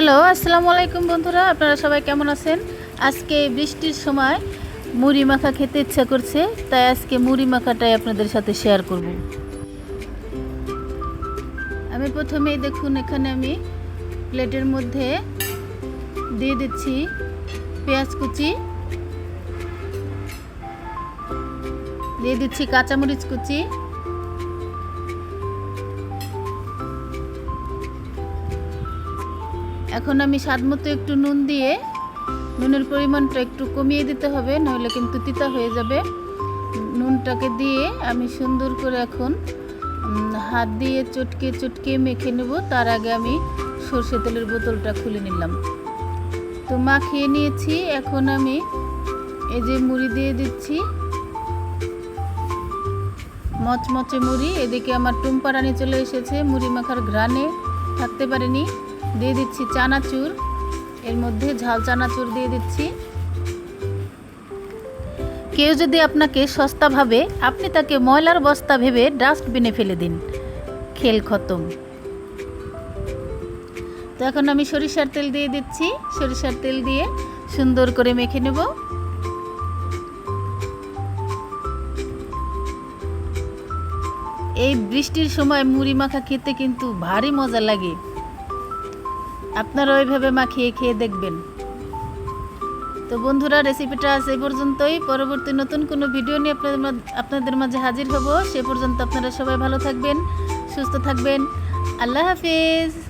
Hello, আসসালামু আলাইকুম বন্ধুরা, আপনারা সবাই কেমন আছেন? আজকে বৃষ্টির সময় মুড়ি মাখা খেতে ইচ্ছা করছে, তাই আজকে মুড়ি মাখাটাই আপনাদের সাথে শেয়ার করব। আমি প্রথমেই দেখুন, এখানে আমি প্লেটের মধ্যে দিয়ে দিচ্ছি পেঁয়াজ কুচি, দিয়ে দিচ্ছি কাঁচামরিচ কুচি এখন আমি স্বাদ মতো একটু নুন দিয়ে নুনের পরিমাণটা একটু কমিয়ে দিতে হবে, নইলে কিন্তু তিতা হয়ে যাবে। নুনটাকে দিয়ে আমি সুন্দর করে এখন হাত দিয়ে চটকে চটকে মেখে নেব। তার আগে আমি সর্ষে তেলের বোতলটা খুলে নিলাম। তো মাখিয়ে নিয়েছি। এখন আমি এই যে মুড়ি দিয়ে দিচ্ছি, মচমচে মুড়ি। এদিকে আমার টুম্পা রানি চলে এসেছে। মুড়ি মাখার ঘ্রাণে থাকতে পারেনি। দিয়ে দিচ্ছি চানাচুর। এর মধ্যে ঝাল চানাচুর দিয়ে দিচ্ছি। কেউ যদি আপনাকে সস্তা ভাবে, আপনি তাকে ময়লার বস্তা ভেবে ডাস্টবিনে ফেলে দিন। খেল খতম। তো এখন আমি সরিষার তেল দিয়ে দিচ্ছি। সরিষার তেল দিয়ে সুন্দর করে মেখে নেব। এই বৃষ্টির সময় মুড়ি মাখা খেতে কিন্তু ভারী মজা লাগে। আপনারা ওইভাবে মাখিয়ে খেয়ে দেখবেন। তো বন্ধুরা রেসিপিটা আছে এই পর্যন্তই। পরবর্তী নতুন কোনো ভিডিও নিয়ে আপনাদের আপনাদের মাঝে হাজির হব। সে পর্যন্ত আপনারা সবাই ভালো থাকবেন, সুস্থ থাকবেন। আল্লাহ হাফিজ।